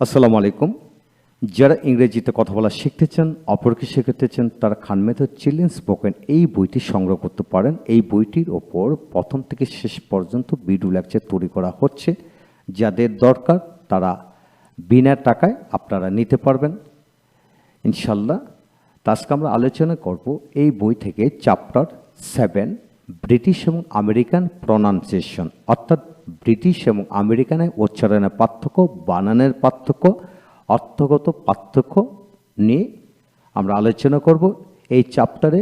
আসসালামু আলাইকুম। যারা ইংরেজিতে কথা বলা শিখতে চান, অপরকে শেখাতে চান, তারা খান মেথড চিলড্রেন স্পোকেন এই বইটি সংগ্রহ করতে পারেন। এই বইটির ওপর প্রথম থেকে শেষ পর্যন্ত ভিডিও লেকচার তৈরি করা হচ্ছে। যাদের দরকার, তারা বিনা টাকায় আপনারা নিতে পারবেন। ইনশাল্লাহ আজকে আমরা আলোচনা করব এই বই থেকে চ্যাপ্টার সেভেন, ব্রিটিশ এবং আমেরিকান প্রনাউন্সিয়েশন, অর্থাৎ ব্রিটিশ এবং আমেরিকানের উচ্চারণের পার্থক্য, বানানের পার্থক্য, অর্থগত পার্থক্য নিয়ে আমরা আলোচনা করব। এই চ্যাপ্টারে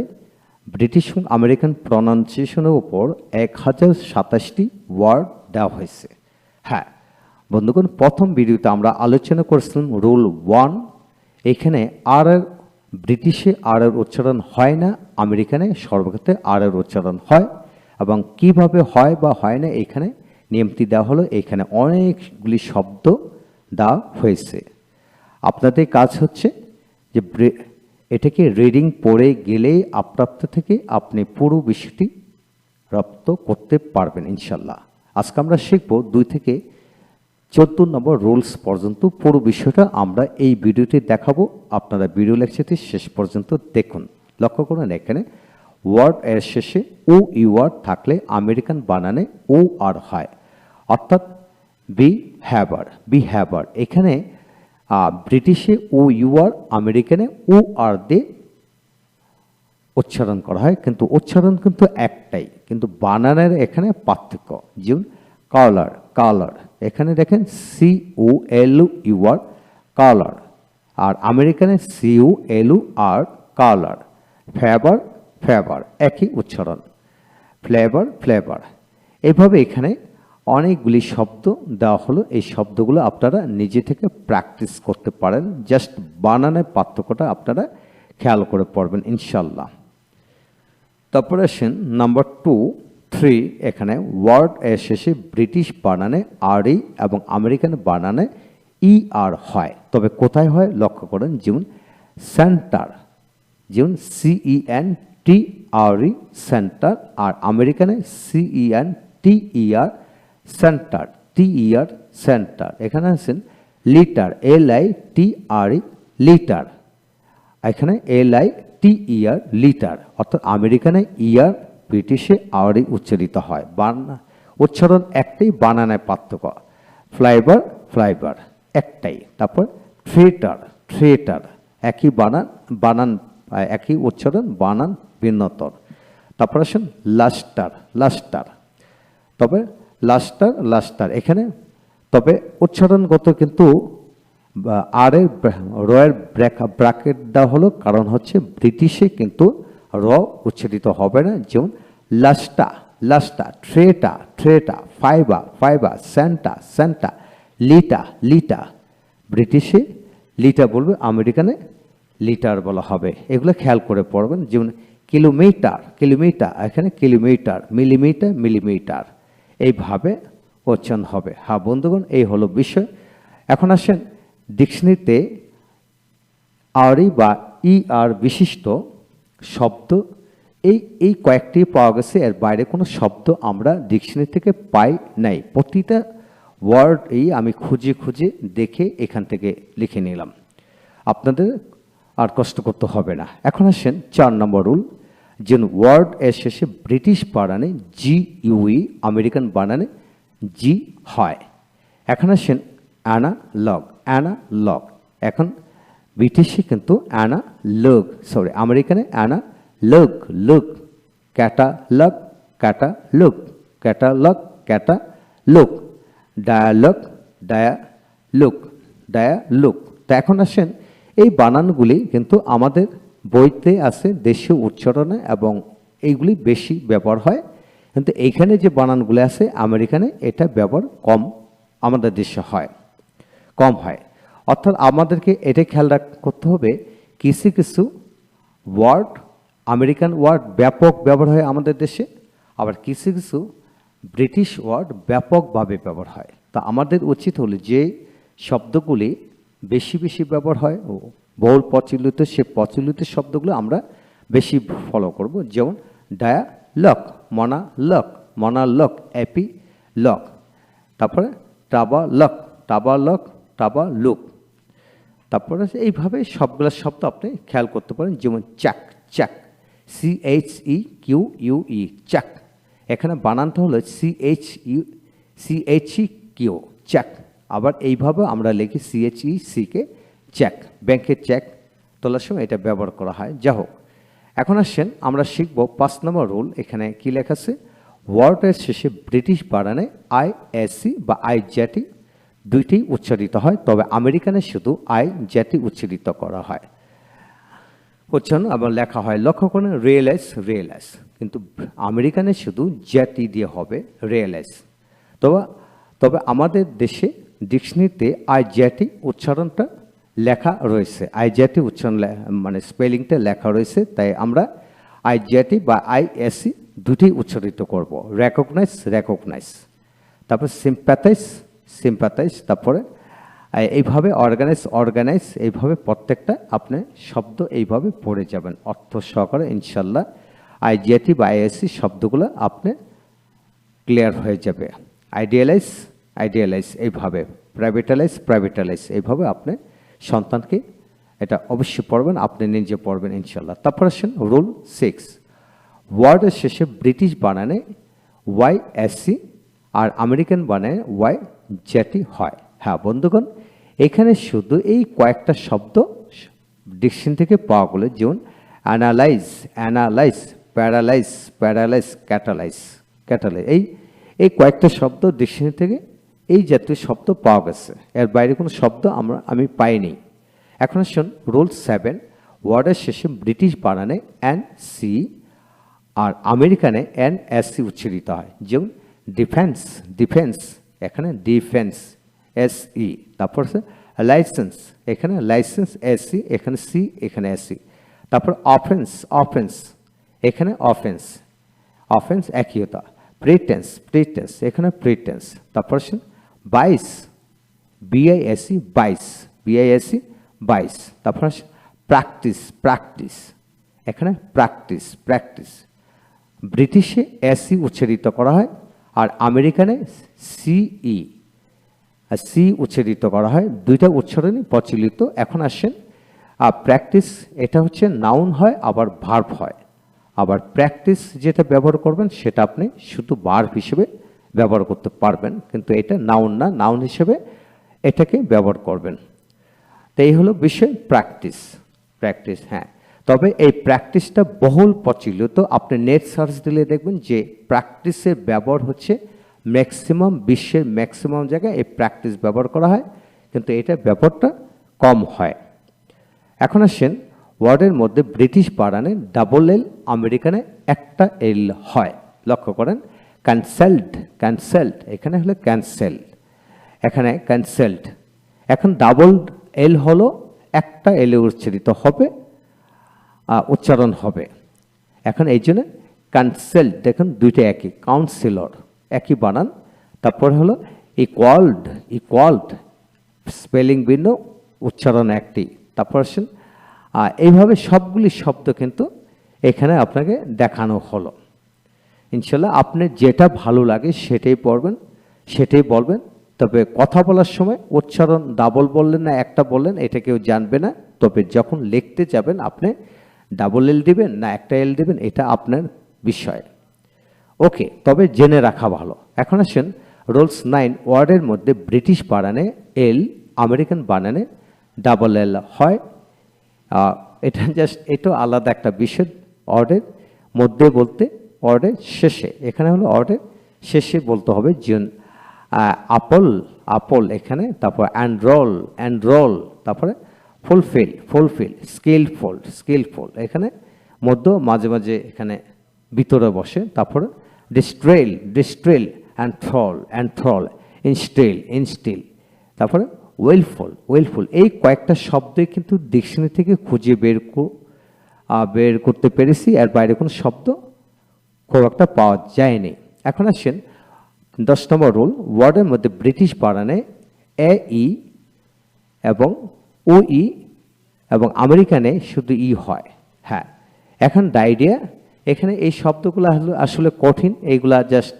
ব্রিটিশ এবং আমেরিকান প্রনাউন্সিয়েশনের ওপর এক হাজার সাতাশটি ওয়ার্ড দেওয়া হয়েছে। হ্যাঁ বন্ধুগণ, প্রথম ভিডিওতে আমরা আলোচনা করেছিলাম রুল ওয়ান এখানে আর এর, ব্রিটিশে আর এর উচ্চারণ হয় না, আমেরিকানে সর্বক্ষেত্রে আর এর উচ্চারণ হয় এবং কীভাবে হয় বা হয় না, এখানে নিয়মটি দেওয়া হলো, এখানে অনেকগুলি শব্দ দেওয়া হয়েছে। আপনাদের কাজ হচ্ছে যে এটাকে রিডিং পড়ে গেলেই আপ্রাপ্ত থেকে আপনি পুরো বিষয়টি রপ্ত করতে পারবেন ইনশাল্লাহ আজকে আমরা শিখব দুই থেকে চোদ্দ নম্বর রুলস পর্যন্ত পুরো বিষয়টা আমরা এই ভিডিওতে দেখাবো। আপনারা ভিডিও লেকচারটি শেষ পর্যন্ত দেখুন। লক্ষ্য করুন এখানে ওয়ার্ড এর শেষে ও ইউআর থাকলে আমেরিকান বানানে ও আর হয়। অর্থাৎ বি হ্যাভার বি হ্যাভার এখানে ব্রিটিশে ও ইউ আর, আমেরিকানে ও আর দে উচ্চারণ করা হয়। কিন্তু উচ্চারণ কিন্তু একটাই। কিন্তু বানানের এখানে পার্থক্য। যেমন কালার কালার এখানে দেখেন C O L U R colour আর আমেরিকানে C O L R colour favour favour একই উচ্চারণ। ফ্লেভার ফ্লেভার এভাবে এখানে অনেকগুলি শব্দ দেওয়া হলো। এই শব্দগুলো আপনারা নিজে থেকে প্র্যাকটিস করতে পারেন। জাস্ট বানানের পার্থক্যটা আপনারা খেয়াল করে পড়বেন ইনশাল্লাহ তারপরে আসেন নাম্বার টু থ্রি এখানে ওয়ার্ড এর শেষে ব্রিটিশ বানানে আর ই এবং আমেরিকান বানানে ই আর হয়। তবে কোথায় হয়? লক্ষ্য করেন, যেমন সেন্টার যেমন সিই এন টি আর ই সেন্টার আর আমেরিকানে C E N T E R center, T R centre. এখানে আছেন litre, L I T R E litre. এখানে L I T year litre, অর্থাৎ আমেরিকানে ইয়ার, ব্রিটিশে আওয়ারই উচ্চারিত হয়। বানা, উচ্চারণ একটাই, বানানায় পার্থক্য। ফ্লাইবার ফ্লাইবার, একটাই। তারপর থ্রিয়েটার থ্রিয়েটার একই বানান বানান, একই উচ্চারণ, বানান, ভিন্নতর। তারপর আসেন লাস্টার লাস্টার। তবে লাস্টার লাস্টার। এখানে, তবে উচ্চারণগত কিন্তু আর এর রয়ের ব্র্যাকেট দেওয়া হলো, কারণ হচ্ছে ব্রিটিশে কিন্তু র উচ্চারিত হবে না। যেমন, লাস্টা লাস্টা, ট্রেটা ট্রেটা ফাইবা ফাইবা স্যান্টা স্যান্টা, লিটা লিটা। ব্রিটিশে লিটা বলবে, আমেরিকানে লিটার বলা হবে। এগুলো খেয়াল করে পড়বেন। যেমন, কিলোমিটার কিলোমিটার, এখানে কিলোমিটার, মিলিমিটার মিলিমিটার। এইভাবে উচ্চারণ হবে। হ্যাঁ বন্ধুগণ, এই হলো বিষয়। এখন আসেন ডিকশনারিতে আরই বা ই আর বিশিষ্ট শব্দ। এই এই কয়েকটি পাওয়া গেছে, এর বাইরে কোনো শব্দ আমরা ডিকশনারি থেকে পাই নাই। প্রতিটা ওয়ার্ড এই আমি খুঁজে খুঁজে দেখে এখান থেকে লিখে নিলাম। আপনাদের আর কষ্ট করতে হবে না। এখন আসেন চার নম্বর রুল। যে ওয়ার্ড এর শেষে ব্রিটিশ বানানে জি ইউই আমেরিকান বানানে জি হয় এখন আসেন অ্যানা লগ অ্যানা লগ এখন ব্রিটিশে কিন্তু Anna log sorry আমেরিকানে analog look catalog catalogue catalog catalogue dialog. Dialogue dialogue তো এখন আসেন, এই বানানগুলি কিন্তু আমাদের বইতে আছে দেশীয় উচ্চারণে এবং এইগুলি বেশি ব্যবহার হয়। কিন্তু এইখানে যে বানানগুলি আছে আমেরিকানে এটা ব্যবহার কম আমাদের দেশে হয়, কম হয়। অর্থাৎ আমাদেরকে এটা খেয়াল রাখ, করতে হবে, কিছু কিছু ওয়ার্ড, আমেরিকান ওয়ার্ড ব্যাপক ব্যবহার হয় আমাদের দেশে, আবার কিছু কিছু ব্রিটিশ ওয়ার্ড ব্যাপকভাবে ব্যবহার হয়। তা আমাদের উচিত হলো যে শব্দগুলি বেশি বেশি ব্যবহার হয় ও বহুল প্রচলিত, সে প্রচলিত শব্দগুলো আমরা বেশি ফলো করব। যেমন ডায়া লক মনা লক মনা লক অ্যাপি লক তারপরে টাবা লক টাবা লক টাবা লুক তারপরে এইভাবে সবগুলো শব্দ আপনি খেয়াল করতে পারেন। যেমন check check C H E Q U E check. এখানে বানানটা হলো C H U C H E Q check. আবার এইভাবে আমরা লিখি C H E CK check ব্যাংকের চেক তোলার সময় এটা ব্যবহার করা হয়। যা হোক, এখন আসছেন আমরা শিখব পাঁচ নম্বর রুল এখানে কি লেখা আছে? ওয়ার্ডের শেষে ব্রিটিশ বানানে আই এসি বা আই জ্যাটি দুইটি উচ্চারিত হয়, তবে আমেরিকানে শুধু আই জ্যাটি উচ্চারিত করা হয়। উচ্চারণ আবার লেখা হয় লক্ষ্য করেন রিয়েলাইজ রিয়েলাইজ কিন্তু আমেরিকানে শুধু জ্যাটি দিয়ে হবে রিয়েলাইজ তবে তবে আমাদের দেশে ডিকশনারিতে আই জ্যাটি উচ্চারণটা লেখা রয়েছে। আই জ্যাটি উচ্চারণ মানে স্পেলিংটা লেখা রয়েছে, তাই আমরা আই জ্যাটি বা আই এসি দুটি উচ্চারিত করব। রেকগনাইজ রেকগনাইজ তারপর সিম্প্যাথাইজ সিম্প্যাথাইজ তারপরে এইভাবে অর্গানাইজ অর্গানাইজ এইভাবে প্রত্যেকটা আপনি শব্দ এইভাবে পড়ে যাবেন। অর্থ সহকারে ইনশাল্লাহ আইজিআটি বা আইএসসি শব্দগুলো আপনি ক্লিয়ার হয়ে যাবে। আইডিয়ালাইজ আইডিয়ালাইজ এইভাবে। প্রাইভেটালাইজ প্রাইভেটালাইজ এইভাবে আপনি সন্তানকে এটা অবশ্যই পড়বেন, আপনি নিজে পড়বেন ইনশাল্লাহ তারপর আসেন রুল সিক্স। ওয়ার্ডের শেষে ব্রিটিশ বানানে ওয়াই এসসি আর আমেরিকান বানানে ওয়াই জ্যাটি হয়। হ্যাঁ বন্ধুগণ, এখানে শুধু এই কয়েকটা শব্দ ডিকশন থেকে পাওয়া গেলো, যেমন analyse analyze, paralyse paralyze, catalyse catalyze. এই এই কয়েকটা শব্দ ডিকশনারি থেকে এই জাতীয় শব্দ পাওয়া গেছে। এর বাইরে কোনো শব্দ আমরা আমি পাইনি। এখন আসুন রুল সেভেন, ওয়ার্ডের শেষে ব্রিটিশ বানানে এন সি আর আমেরিকানে এন এস সি উচ্চারিত হয়। যেমন ডিফেন্স ডিফেন্স, এখানে ডিফেন্স, এস ই। তারপর লাইসেন্স, এখানে লাইসেন্স, এস সি এখানে সি, এখানে এস সি তারপর অফেন্স অফেন্স, এখানে অফেন্স। অফেন্স, একই হতা প্রিটেন্স প্রিটেন্স, এখানে প্রিটেন্স। তারপর বাইশ বিআইএসি বাইশ বিআইএসি বাইশ। তারপর আসে প্র্যাকটিস প্র্যাকটিস। এখানে প্র্যাকটিস প্র্যাকটিস। ব্রিটিশে এসি উচ্চারিত করা হয় আর আমেরিকানে সিই সি উচ্চারিত করা হয়। দুইটা উচ্চারণই প্রচলিত। এখন আসেন আর প্র্যাকটিস, এটা হচ্ছে নাউন হয়, আবার ভার্ভ হয়। আবার প্র্যাকটিস যেটা ব্যবহার করবেন, সেটা আপনি শুধু ভার্ব হিসেবে ব্যবহার করতে পারবেন, কিন্তু এটা নাউন না নাউন হিসেবে এটাকে ব্যবহার করবেন। তো এই হলো বিষয় প্র্যাকটিস প্র্যাকটিস হ্যাঁ। তবে এই প্র্যাকটিসটা বহুল প্রচলিত আপনি নেট সার্চ দিলে দেখবেন যে প্র্যাকটিসের ব্যবহার হচ্ছে ম্যাক্সিমাম বিশ্বের ম্যাক্সিমাম জায়গায় এই প্র্যাকটিস ব্যবহার করা হয়, কিন্তু এটা ব্যবহারটা কম হয়। এখন আসেন ওয়ার্ডের মধ্যে ব্রিটিশ বাড়ানে ডাবল এল আমেরিকানে একটা এল হয়। লক্ষ্য করেন ক্যান্সেলড ক্যান্সেলড এখানে হলো ক্যান্সেল এখানে ক্যান্সেলড এখন ডাবল এল হলো একটা এলে উচ্চারিত হবে উচ্চারণ হবে। এখন এই জন্য ক্যান্সেল দেখুন দুইটা একই কাউন্সিলর একই বানান। তারপর হলো ইকুয়ালড ইকুয়ালড স্পেলিং ভিন্ন, উচ্চারণ একটি। তারপর আসেন এইভাবে সবগুলি শব্দ কিন্তু এখানে আপনাকে দেখানো হলো। ইনশাল্লাহ আপনি যেটা ভালো লাগে সেটাই পড়বেন, সেটাই বলবেন। তবে কথা বলার সময় উচ্চারণ ডাবল বললেন না, একটা বললেন, এটা কেউ জানবে না। তবে যখন লিখতে যাবেন আপনি ডাবল এল দিবেন না একটা এল দিবেন, এটা আপনার বিষয়। ওকে, তবে জেনে রাখা ভালো। এখন আসেন, রোলস নাইন ওয়ার্ডের মধ্যে ব্রিটিশ বানানে এল আমেরিকান বানানে ডাবল এল হয়। এটা জাস্ট এটা আলাদা একটা বিষয় অর্ডের মধ্যে বলতে অর্ডের শেষে, এখানে হলো অর্ডের শেষে বলতে হবে যেন আপল আপল এখানে, তারপর অ্যান্ড্রোল অ্যান্ড্রোল তারপরে ফুলফিল ফুলফিল স্কিলফুল স্কিলফুল এখানে মধ্য, মাঝে মাঝে এখানে ভিতরে বসে, তারপরে distil distil enthral enthral instil instil তারপরে ওয়েলফুল ওয়েলফুল এই কয়েকটা শব্দই কিন্তু ডিকশনারি থেকে খুঁজে বের বের করতে পেরেছি আর বাইরে কোনো শব্দ খুব একটা পাওয়া যায়নি। এখন আসেন দশ নম্বর রুল, ওয়ার্ডের মধ্যে ব্রিটিশ বানানে এ, ই এবং ও ই এবং আমেরিকানে শুধু ই হয়। হ্যাঁ এখন ডাইডিয়া এখানে এই শব্দগুলো আসলে কঠিন, এইগুলা জাস্ট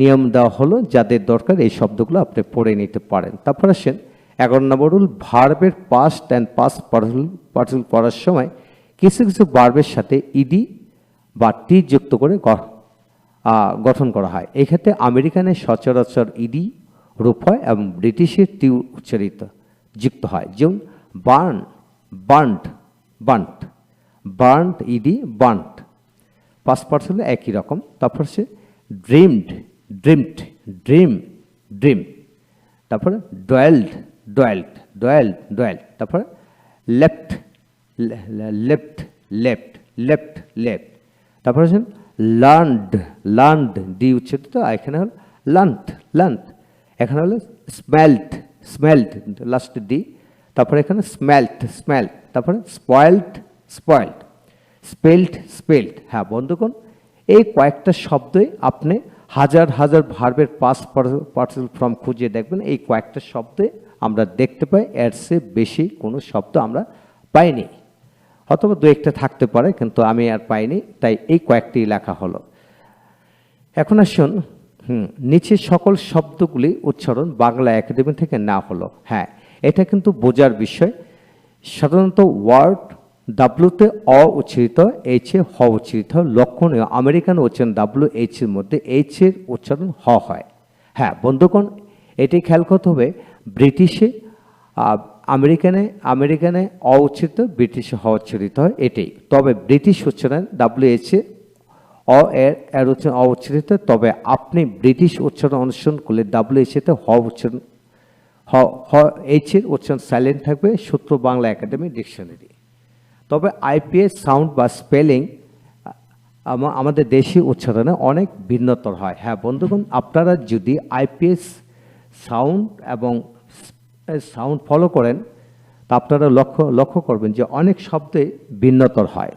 নিয়ম দেওয়া হলো, যাদের দরকার এই শব্দগুলো আপনি পড়ে নিতে পারেন। তারপর আসেন, এগারো নম্বর রুল ভার্বের past and past participle participle করার সময় কিছু কিছু ভার্বের সাথে ইডি বা টি যুক্ত করে গঠন করা হয়। এই ক্ষেত্রে আমেরিকানে সচরাচর ইডি রূপ হয় এবং ব্রিটিশের টি উচ্চারিত, যুক্ত হয়। যেমন burn burnt burnt burnt ED burnt pass parcel একই রকম। তারপর সে ড্রিমড ড্রিমড, ড্রিম ড্রিম। তারপরে ডয়েল্ড ডয়েল্ড ডয়েল্ড ডয়েল্ড। তারপরে left left left left left. তারপরে আছেন লার্নড লার্নড ডি উচ্চারিত এখানে হল লান্থ লান্থ এখানে হলো স্মেল্ট স্মেল্ট লাস্ট ডি তারপরে এখানে স্মেল্ট স্মেল্ট তারপরে স্পয়েল্ট স্পয়েল্ট স্পেল্ট স্পেল্ট হ্যাঁ বন্ধুগণ, এই কয়েকটা শব্দই আপনি হাজার হাজার ভার্বের পাস পার্সেল ফর্ম খুঁজে দেখবেন। এই কয়েকটা শব্দে আমরা দেখতে পাই, এর বেশি কোনো শব্দ আমরা পাইনি। অথবা দু একটা থাকতে পারে, কিন্তু আমি আর পাইনি, তাই এই কয়েকটি লেখা হলো। এখন আসুন, হুম, নিচে সকল শব্দগুলি উচ্চারণ বাংলা একাডেমি থেকে না হলো। হ্যাঁ এটা কিন্তু বোঝার বিষয়। সাধারণত ওয়ার্ড ডাব্লুতে অ উচ্চারিত এইচ এ হ উচ্চারিত। লক্ষণীয়, আমেরিকান উচ্চারণ ডাব্লু এইচ এর মধ্যে এইচ এর উচ্চারণ হ হয়। হ্যাঁ বন্ধুগণ, এটি খেয়াল করতে হবে, ব্রিটিশে আমেরিকানে আমেরিকানে অ উচ্চারিত ব্রিটিশে হ উচ্চারিত হয় এটাই। তবে ব্রিটিশ উচ্চারণ ডাব্লিউ এইচ এ অ এর এর উচ্চারণ অ তবে আপনি ব্রিটিশ উচ্চারণ অনুসরণ করলে ডাব্লিউ এইচ এতে হ উচ্চারণ হ হ এইচ এর উচ্চারণ সাইলেন্ট থাকবে, সূত্র বাংলা একাডেমি ডিকশনারি। তবে আইপিএস সাউন্ড বা স্পেলিং আমাদের দেশি উচ্চারণে অনেক ভিন্নতর হয়। হ্যাঁ বন্ধুগণ, আপনারা যদি আইপিএস সাউন্ড এবং সাউন্ড ফলো করেন, তা আপনারা লক্ষ্য লক্ষ্য করবেন যে অনেক শব্দে ভিন্নতর হয়।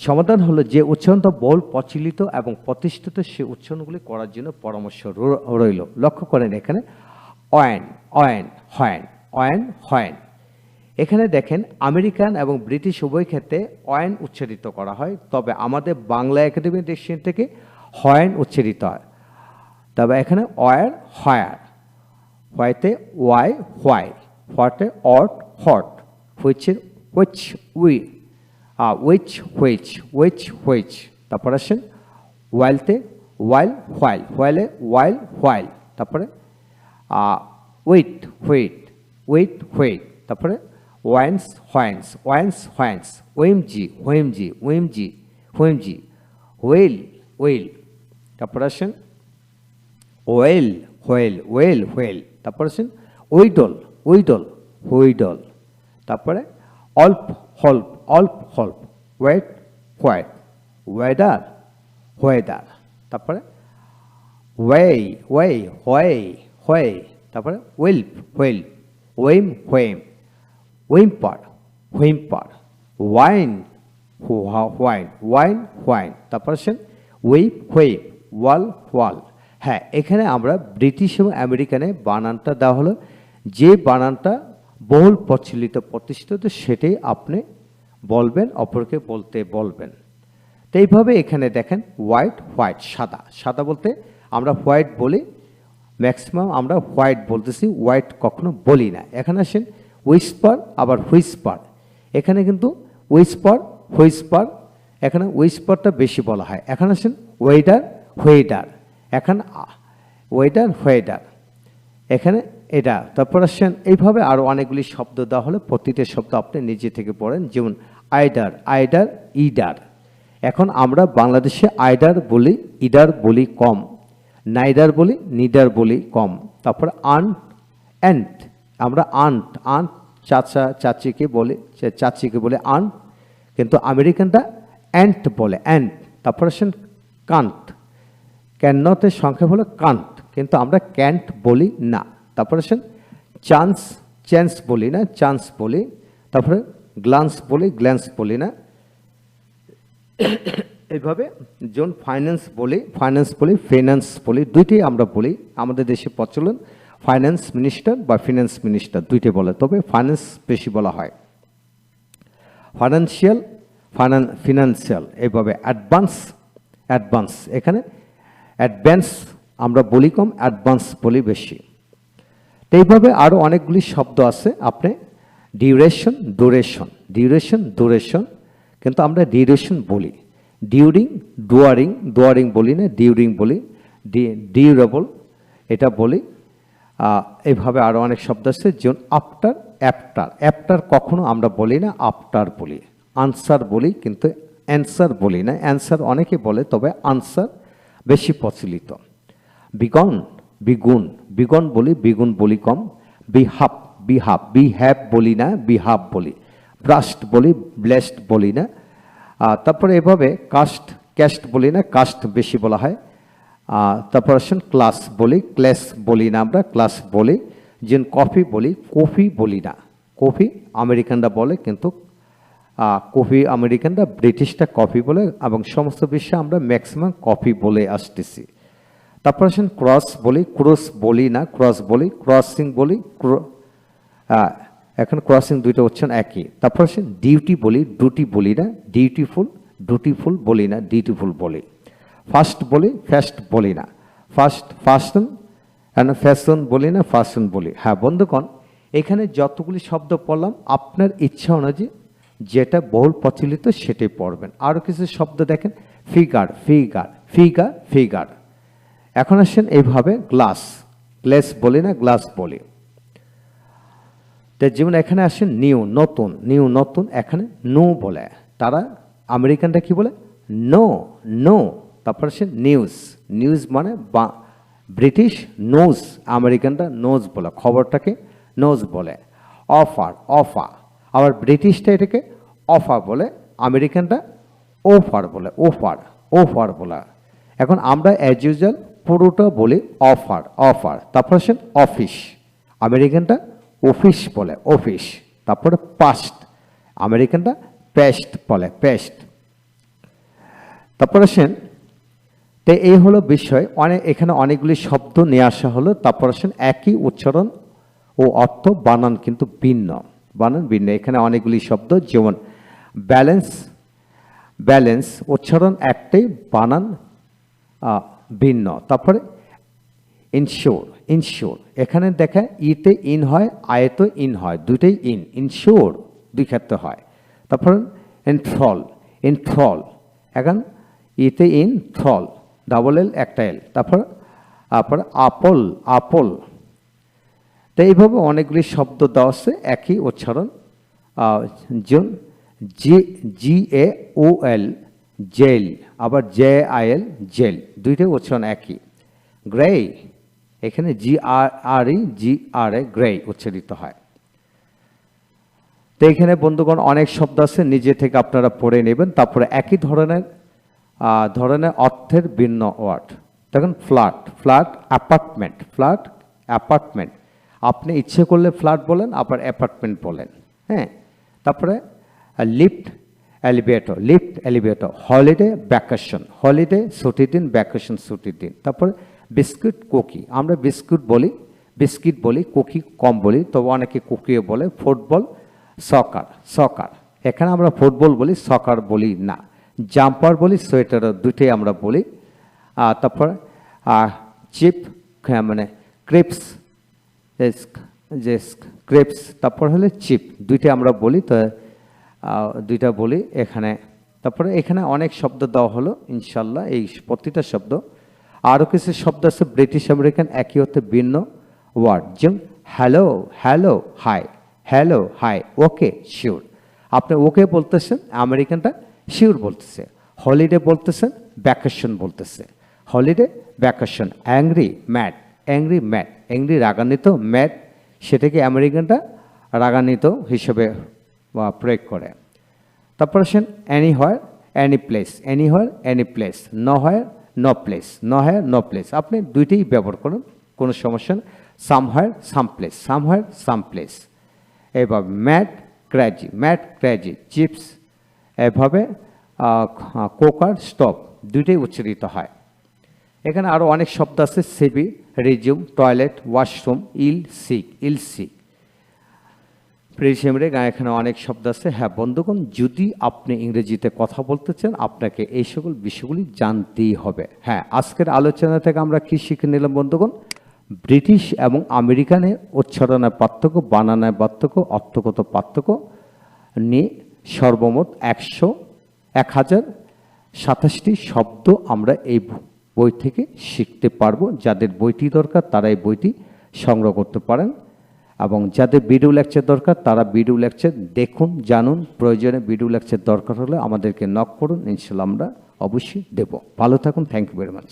সমাধান হলো যে উচ্চারণটা বহুল প্রচলিত এবং প্রতিষ্ঠিত সে উচ্চারণগুলি করার জন্য পরামর্শ রইল। লক্ষ্য করেন এখানে, অয়েন অয়েন, হয়েন অয়েন, হয়েন। এখানে দেখেন, আমেরিকান এবং ব্রিটিশ উভয় ক্ষেত্রে অয়েন উচ্চারিত করা হয়, তবে আমাদের বাংলা একাডেমি ডিকশন থেকে হয়েন উচ্চারিত হয়। তবে এখানে where where হোয়াইতে Y why হোয়াটে ought hot হুইচের which we which which which which তারপর আসেন ওয়াইলতে ওয়াইল হোয়াইল হোয়াইলে ওয়াইল হোয়াইল তারপরে উইট হুইট উইট হুইট তারপরে wines whines wines whines whimsy whimsy whimsy whimsy wheel will তারপর আসেন ওয়েল হোয়েল ওয়েল হোয়েল তারপর আছেন উইডল উইডল হুইডল তারপরে অল্প, হল্প অল্প, হল্প, ওয়েট, হোয়াইট, ওয়েদার ওয়েদার তারপরে ওয়েই ওয়ে হোয়ে হোয়ে তারপরে whelp whale whim whim whimper whimper whine whine whine, whine. তারপর আছেন ওয়েপ হোয়েপ ওয়াল ওয়াল। হ্যাঁ এখানে আমরা ব্রিটিশ এবং আমেরিকানে বানানটা দেওয়া হলো। যে বানানটা বহুল প্রচলিত, প্রতিষ্ঠিত সেটাই আপনি বলবেন, অপরকে বলতে বলবেন। তো এইভাবে এখানে দেখেন হোয়াইট হোয়াইট সাদা। সাদা বলতে আমরা হোয়াইট বলি ম্যাক্সিমাম আমরা হোয়াইট বলতেছি হোয়াইট কখনো বলি না। এখানে আসেন উইসপার আবার হুইসপার এখানে কিন্তু উইসপার হুইসপার এখানে উইসপারটা বেশি বলা হয়। এখানে আসেন ওয়েডার হোয়েডার এখানে ওয়েডার হোয়েডার এখানে এটা, তারপর আসছেন এইভাবে আরও অনেকগুলি শব্দ দেওয়া হলে। প্রতিটা শব্দ আপনি নিজে থেকে পড়েন। যেমন, আইডার আইডার, ইডার। এখন আমরা বাংলাদেশে আইডার বলি, ইডার বলি কম। নাইডার বলি, নিডার বলি কম। তারপর আন্ট অ্যান্ট আমরা আন্ট আন্ট চাচা, চাচিকে বলে চাচিকে বলে আন্ট কিন্তু আমেরিকানটা অ্যান্ট বলে, অ্যান্ট। তারপর আসেন, কান্ট। ক্যাননতের সংখ্যা হলো কান্ট কিন্তু আমরা ক্যান্ট বলি না। তারপরে আসেন চান্স চ্যান্স বলি না চান্স বলি। তারপরে গ্লান্স বলি গ্ল্যান্স বলি না। এইভাবে যখন ফাইন্যান্স বলি ফাইন্যান্স বলি ফিনান্স বলি, দুইটাই আমরা বলি আমাদের দেশে প্রচলন। ফাইন্যান্স মিনিস্টার বা ফিনান্স মিনিস্টার দুইটি বলে। তবে ফাইন্যান্স বেশি বলা হয়। ফাইন্যান্সিয়াল ফিনান্সিয়াল এইভাবে অ্যাডভান্স অ্যাডভান্স এখানে অ্যাডভান্স আমরা বলি কম অ্যাডভান্স বলি বেশি। তো এইভাবে আরও অনেকগুলি শব্দ আছে আপনি ডিউরেশন ডুরেশন। ডিউরেশন ডুরেশন কিন্তু আমরা ডিউরেশন বলি। ডিউরিং ডুয়ারিং ডুয়ারিং বলি না ডিউরিং বলি ডিউরেবল এটা বলি। আহ, এইভাবে আরও অনেক শব্দ আছে যেমন আফটার অ্যাপটার অ্যাপটার কখনো আমরা বলি না আফটার বলি। আনসার বলি কিন্তু অ্যান্সার বলি না। অ্যান্সার অনেকে বলে তবে আনসার বেশি প্রচলিত। বিগন বিগুণ বিগন বলি বিগুণ বলি কম বিহাব বিহাব বি হ্যাভ বলি না বিহাব বলি। ব্রাস্ট বলি ব্লেসড বলি না। তারপরে এভাবে কাস্ট, ক্যাস্ট বলি না, কাস্ট বেশি বলা হয়। তারপর আসেন ক্লাস বলি ক্লাস বলি না আমরা, ক্লাস বলি। যেন কফি বলি কফি বলি না। কফি আমেরিকানরা বলে, কিন্তু কফি আমেরিকানরা ব্রিটিশটা কফি বলে এবং সমস্ত বিশ্বে আমরা ম্যাক্সিমাম কফি বলে আসতেছি। তারপর আসেন ক্রস বলি ক্রস বলি না, ক্রস বলি, ক্রসিং বলি এখন ক্রসিং দুইটা হচ্ছেন একই। তারপর আসেন ডিউটি বলি, ডুটি বলি না, ডিউটিফুল, ডুটিফুল বলি না, ডিউটিফুল বলি। ফার্স্ট বলি ফ্যাস্ট বলি না। ফার্স্ট ফাস্টন অ্যান্ড ফ্যাশন বলি না, ফ্যাশন বলি। হ্যাঁ বন্ধুগণ, এখানে যতগুলি শব্দ পড়লাম, আপনার ইচ্ছা অনুযায়ী যেটা বহুল প্রচলিত সেটাই পড়বেন। আরও কিছু শব্দ দেখেন, ফিগার ফিগার ফিগার ফিগার। এখন আসেন এইভাবে গ্লাস গ্লাস বলি না, গ্লাস বলি। তো যেমন এখানে আসেন নিউ, নতুন নিউ, নতুন, এখানে নো বলে। তারা আমেরিকানরা কি বলে? No no. তারপর আসেন নিউজ নিউজ মানে বা, ব্রিটিশ নোজ, আমেরিকানরা নোজ বলে। খবরটাকে নোজ বলে। Offer offer. আবার ব্রিটিশটা এটাকে অফার বলে, আমেরিকানরা ওফার বলে, ওফার ওফার বলে। এখন আমরা অ্যাজ ইউজুয়াল পুরোটা বলি অফার অফার, তারপর আসেন অফিস আমেরিকানটা অফিস বলে অফিস তারপরে পাস্ট আমেরিকানটা পেস্ট বলে পেস্ট তারপর আসেন তো এই হলো বিষয় অনেক এখানে অনেকগুলি শব্দ নিয়ে আসা হলো, তারপর আসেন একই উচ্চারণ ও অর্থ বানান কিন্তু ভিন্ন। বানান, ভিন্ন। এখানে অনেকগুলি শব্দ, যেমন ব্যালেন্স ব্যালেন্স উচ্চারণ একটাই, বানান ভিন্ন। তারপরে ইনশোর ইনশোর এখানে দেখা, ইতে ইন হয়, আয়তে ইন হয়, দুইটাই ইন ইনশোর দুই ক্ষেত্রে হয়। তারপর এনথ্রল এনথ্রল এখন ইতে ইন থ্রল ডাবল এল একটা এল তারপর তারপর আপল আপল তো এইভাবে অনেকগুলি শব্দ দেওয়া আছে, একই উচ্চারণ G G A O L gaol, আবার জে আই এল, জেল, দুইটাই উচ্চারণ একই। গ্রে, এখানে জি আর আর ই, জি আর এ, গ্রে উচ্চারিত হয়। তো এখানে বন্ধুগণ অনেক শব্দ আছে, নিজে থেকে আপনারা পড়ে নেবেন, তারপরে একই ধরনের ধরনের অর্থের ভিন্ন ওয়ার্ড। দেখুন, flat flat, apartment flat, apartment. আপনি ইচ্ছে করলে ফ্ল্যাট বলেন, আবার অ্যাপার্টমেন্ট বলেন। হ্যাঁ? তারপরে lift, elevator lift, elevator, holiday, vacation, holiday, ছুটির দিন, ভ্যাকেশন, ছুটির দিন। তারপরে, বিস্কুট, কুকি। আমরা বিস্কুট বলি, বিস্কিট বলি, কুকি কম বলি, তবে অনেকে কুকিও বলে, ফুটবল, সকার সকার। এখানে আমরা ফুটবল বলি, সকার বলি না। জাম্পার বলি সোয়েটার দুটোই আমরা বলি। তারপর চিপ মানে ক্রিপস যে ক্রেপস তারপর হলে চিপ দুইটা আমরা বলি, তো দুইটা বলি এখানে। তারপরে এখানে অনেক শব্দ দেওয়া হলো ইনশাল্লাহ এই প্রতিটা শব্দ। আরও কিছু শব্দ আছে ব্রিটিশ আমেরিকান একই হতে ভিন্ন ওয়ার্ড যেমন hello hello hi hello hi okay sure আপনি ওকে বলতেছেন, আমেরিকানটা শিওর বলতেছে। হলিডে বলতেছেন ভ্যাকেশন বলতেছে। Holiday vacation angry mad angry mad angry রাগান্বিত ম্যাট সেটাকে আমেরিকানটা রাগান্বিত হিসেবে প্রয়োগ করে। তারপর আসেন anywhere any place anywhere any place nowhere no place ন হয় ন প্লেস আপনি দুইটাই ব্যবহার করুন, কোনো সমস্যা নেই। সাম হয় সাম প্লেস সাম হয় সাম প্লেস এবার mad crazy mad crazy chips এভাবে কোকার স্টপ দুইটাই উচ্চারিত হয়। এখানে আরও অনেক শব্দ আছে, CV, resume, toilet, washroom, ill sick ill sick প্রিসেমরে গায়ে এখানে অনেক শব্দ আছে। হ্যাঁ বন্ধুগণ, যদি আপনি ইংরেজিতে কথা বলতে চান, আপনাকে এই সকল বিষয়গুলি জানতেই হবে। হ্যাঁ আজকের আলোচনা থেকে আমরা কি শিখে নিলাম বন্ধুগণ? ব্রিটিশ এবং আমেরিকানের উচ্চারণের পার্থক্য, বানানের পার্থক্য, অর্থগত পার্থক্য নিয়ে সর্বমোট একশো, এক হাজার সাতাশটি শব্দ আমরা এই বই থেকে শিখতে পারব। যাদের বইটি দরকার তারা এই বইটি সংগ্রহ করতে পারেন। এবং যাদের ভিডিও লেকচার দরকার, তারা ভিডিও লেকচার দেখুন, জানুন। প্রয়োজনে ভিডিও লেকচার দরকার হলে আমাদেরকে নক করুন। ইনশাল্লাহ আমরা অবশ্যই দেব। ভালো থাকুন। Thank you very much